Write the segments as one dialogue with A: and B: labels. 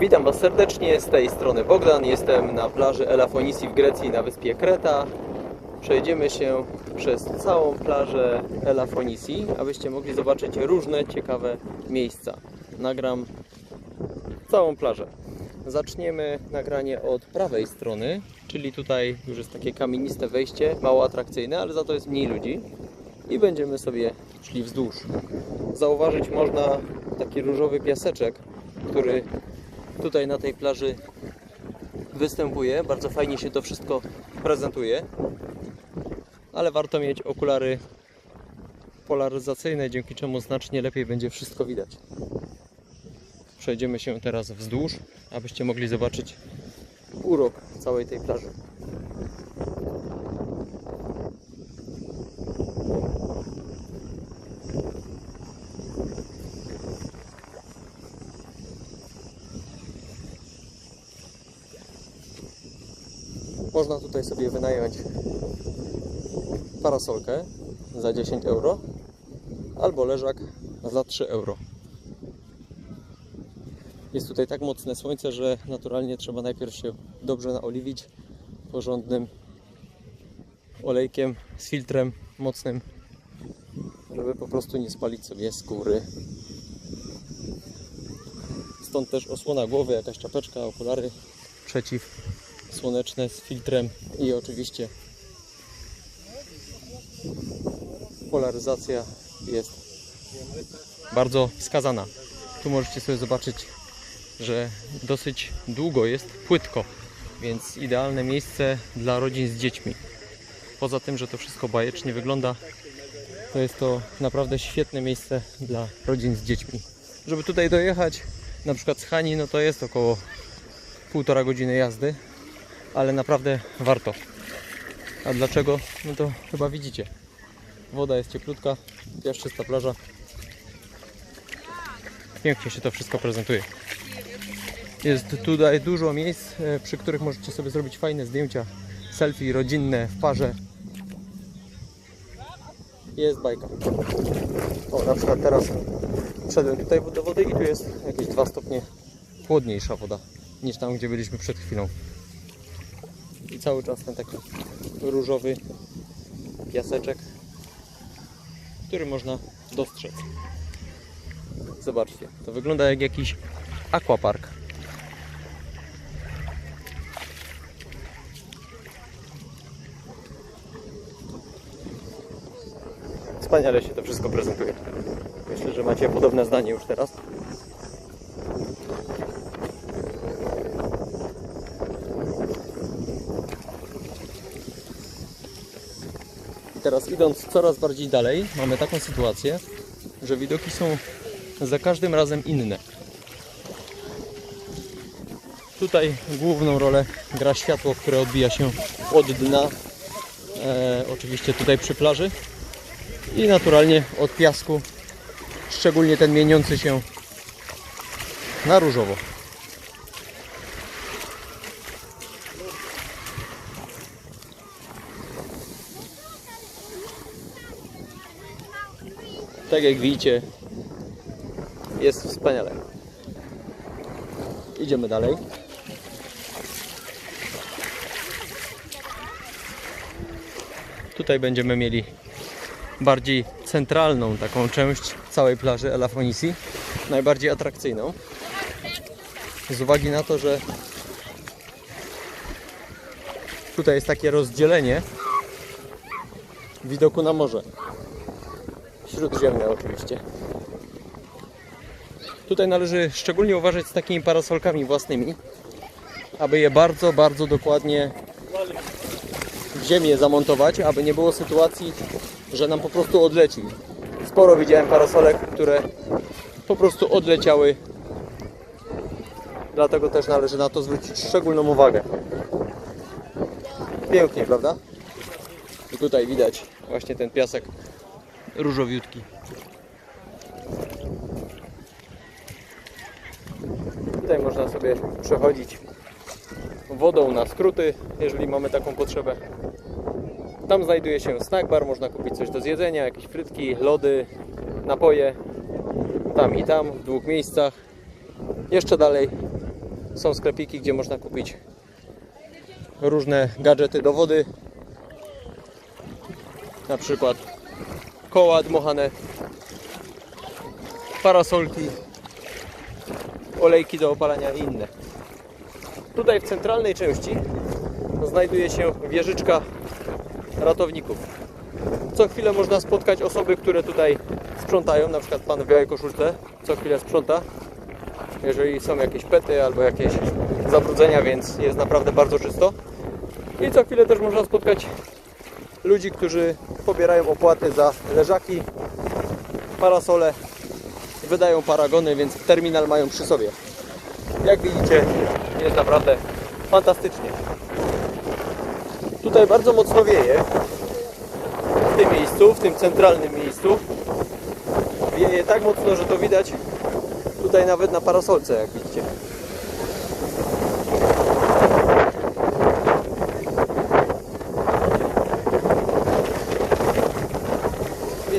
A: Witam Was serdecznie, z tej strony Bogdan. Jestem na plaży Elafonisi w Grecji na wyspie Kreta. Przejdziemy się przez całą plażę Elafonisi, abyście mogli zobaczyć różne ciekawe miejsca. Nagram całą plażę. Zaczniemy nagranie od prawej strony, czyli tutaj już jest takie kamieniste wejście, mało atrakcyjne, ale za to jest mniej ludzi. I będziemy sobie szli wzdłuż. Zauważyć można taki różowy piaseczek, który tutaj na tej plaży występuje. Bardzo fajnie się to wszystko prezentuje. Ale warto mieć okulary polaryzacyjne, dzięki czemu znacznie lepiej będzie wszystko widać. Przejdziemy się teraz wzdłuż, abyście mogli zobaczyć urok całej tej plaży. Można tutaj sobie wynająć parasolkę za 10 euro albo leżak za 3 euro. Jest tutaj tak mocne słońce, że naturalnie trzeba najpierw się dobrze naoliwić porządnym olejkiem z filtrem mocnym, żeby po prostu nie spalić sobie skóry. Stąd też osłona głowy, jakaś czapeczka, okulary przeciwsłoneczne z filtrem i oczywiście polaryzacja jest bardzo wskazana. Tu możecie sobie zobaczyć, że dosyć długo jest płytko, więc idealne miejsce dla rodzin z dziećmi. Poza tym, że to wszystko bajecznie wygląda, to jest to naprawdę świetne miejsce dla rodzin z dziećmi. Żeby tutaj dojechać, na przykład z Hani, no to jest około półtora godziny jazdy, ale naprawdę warto. A dlaczego? No to chyba widzicie. Woda jest cieplutka, piaszczysta plaża. Pięknie się to wszystko prezentuje. Jest tutaj dużo miejsc, e, przy których możecie sobie zrobić fajne zdjęcia, selfie rodzinne w parze. Jest bajka. O, na przykład teraz wszedłem tutaj do wody i tu jest jakieś 2 stopnie chłodniejsza woda niż tam, gdzie byliśmy przed chwilą. Cały czas ten taki różowy piaseczek, który można dostrzec. Zobaczcie, to wygląda jak jakiś aquapark. Wspaniale się to wszystko prezentuje. Myślę, że macie podobne zdanie już teraz. I teraz idąc coraz bardziej dalej, mamy taką sytuację, że widoki są za każdym razem inne. Tutaj główną rolę gra światło, które odbija się od dna, e, oczywiście tutaj przy plaży i naturalnie od piasku, szczególnie ten mieniący się na różowo. Tak jak widzicie, jest wspaniale. Idziemy dalej. Tutaj będziemy mieli bardziej centralną taką część całej plaży Elafonisi, najbardziej atrakcyjną. Z uwagi na to, że tutaj jest takie rozdzielenie widoku na morze. Śródziemne oczywiście. Tutaj należy szczególnie uważać z takimi parasolkami własnymi, aby je bardzo, bardzo dokładnie w ziemię zamontować, aby nie było sytuacji, że nam po prostu odleci. Sporo widziałem parasolek, które po prostu odleciały. Dlatego też należy na to zwrócić szczególną uwagę. Pięknie, prawda? I tutaj widać właśnie ten piasek różowiutki. Tutaj można sobie przechodzić wodą na skróty, jeżeli mamy taką potrzebę. Tam znajduje się snack bar, można kupić coś do zjedzenia, jakieś frytki, lody, napoje. Tam i tam, w dwóch miejscach. Jeszcze dalej Są sklepiki, gdzie można kupić różne gadżety do wody. Na przykład koła dmuchane, parasolki, olejki do opalania i inne. Tutaj w centralnej części znajduje się wieżyczka ratowników. Co chwilę można spotkać osoby, które tutaj sprzątają, na przykład pan w białej koszulce co chwilę sprząta. Jeżeli są jakieś pety albo jakieś zabrudzenia, więc jest naprawdę bardzo czysto. I co chwilę też można spotkać ludzi, którzy pobierają opłaty za leżaki, parasole, wydają paragony, więc terminal mają przy sobie. Jak widzicie, jest naprawdę fantastycznie. Tutaj bardzo mocno wieje. W tym miejscu, w tym centralnym miejscu. Wieje tak mocno, że to widać tutaj nawet na parasolce, jak widzicie.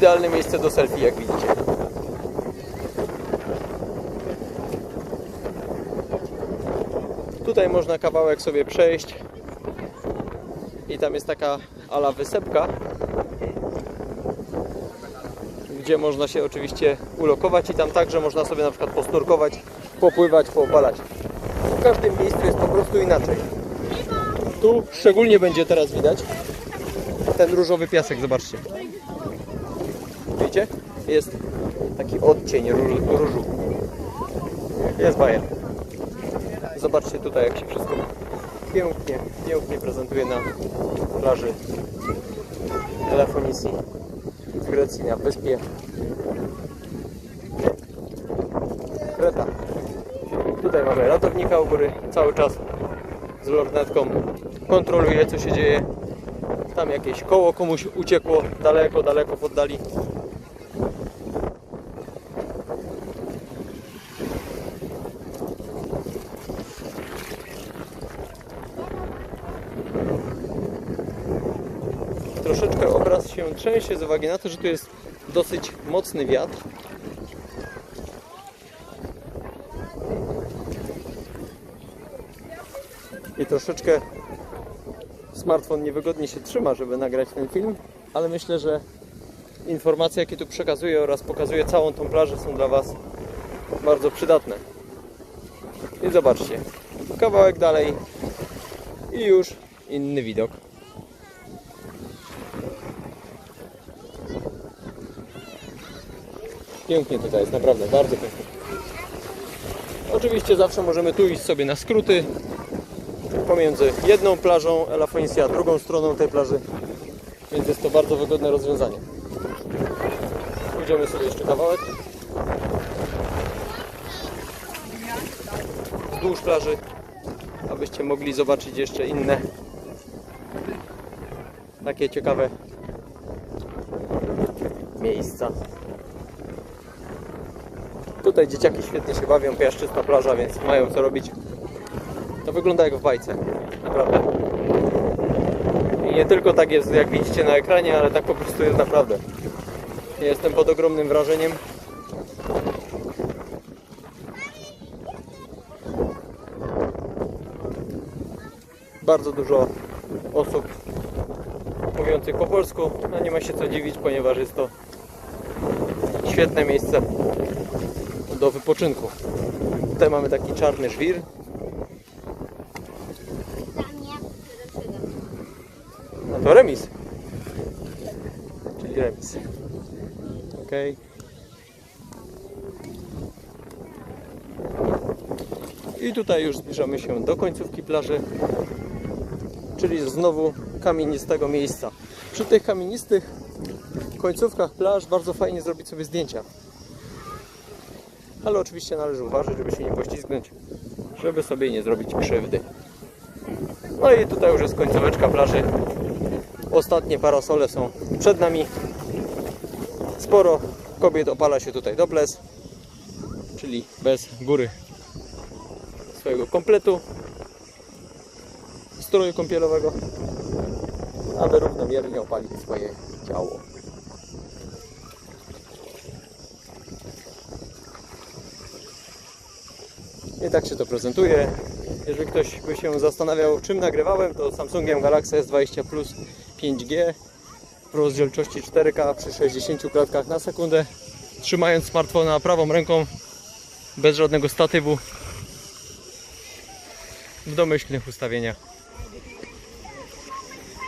A: Idealne miejsce do selfie, jak widzicie. Tutaj można kawałek sobie przejść i tam jest taka ala wysepka, gdzie można się oczywiście ulokować i tam także można sobie na przykład posnurkować, popływać, poopalać. W każdym miejscu jest po prostu inaczej. Tu szczególnie będzie teraz widać ten różowy piasek, zobaczcie. Widzicie? Jest taki odcień różu. Jest bajer. Zobaczcie tutaj, jak się wszystko pięknie, pięknie prezentuje na plaży Elafonisji w Grecji, na wyspie Kreta. Tutaj mamy ratownika u góry, cały czas z lornetką kontroluje, co się dzieje. Tam jakieś koło komuś uciekło daleko, daleko w oddali. Troszeczkę obraz się trzęsie z uwagi na to, że tu jest dosyć mocny wiatr. I troszeczkę smartfon niewygodnie się trzyma, żeby nagrać ten film, ale myślę, że informacje, jakie tu przekazuję oraz pokazuję całą tą plażę są dla Was bardzo przydatne. I zobaczcie, kawałek dalej i już inny widok. Pięknie tutaj jest, naprawdę bardzo pięknie. Oczywiście zawsze możemy tu iść sobie na skróty pomiędzy jedną plażą Elafonisia a drugą stroną tej plaży, więc jest to bardzo wygodne rozwiązanie. Pójdziemy sobie jeszcze kawałek wzdłuż plaży, abyście mogli zobaczyć jeszcze inne takie ciekawe miejsca. Tutaj dzieciaki świetnie się bawią, piaszczysta plaża, więc mają co robić. To wygląda jak w bajce, naprawdę. I nie tylko tak jest, jak widzicie na ekranie, ale tak po prostu jest naprawdę. Jestem pod ogromnym wrażeniem. Bardzo dużo osób mówiących po polsku, no nie ma się co dziwić, ponieważ jest to świetne miejsce do wypoczynku. Tutaj mamy taki czarny żwir. No to remis. Czyli remis. Ok. I tutaj już zbliżamy się do końcówki plaży, czyli znowu kamienistego miejsca. Przy tych kamienistych końcówkach plaż bardzo fajnie zrobić sobie zdjęcia ale oczywiście należy uważać, żeby się nie poślizgnąć, żeby sobie nie zrobić krzywdy. No i tutaj już jest końcóweczka plaży. Ostatnie parasole są przed nami. Sporo kobiet opala się tutaj dobles, czyli bez góry swojego kompletu stroju kąpielowego, aby równomiernie opalić swoje ciało. I tak się to prezentuje. Jeżeli ktoś by się zastanawiał, czym nagrywałem, to Samsungiem Galaxy S20 Plus 5G w rozdzielczości 4K przy 60 klatkach na sekundę, trzymając smartfona prawą ręką bez żadnego statywu w domyślnych ustawieniach.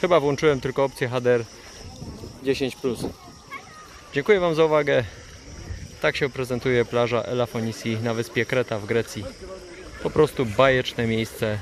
A: Chyba włączyłem tylko opcję HDR 10. Dziękuję Wam za uwagę. Tak się prezentuje plaża Elafonisi na wyspie Kreta w Grecji. Po prostu bajeczne miejsce,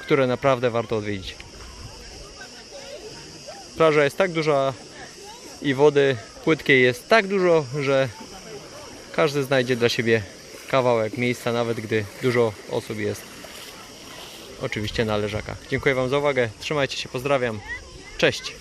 A: które naprawdę warto odwiedzić. Plaża jest tak duża i wody płytkiej jest tak dużo, że każdy znajdzie dla siebie kawałek miejsca, nawet gdy dużo osób jest. Oczywiście na leżakach. Dziękuję Wam za uwagę. Trzymajcie się, pozdrawiam. Cześć.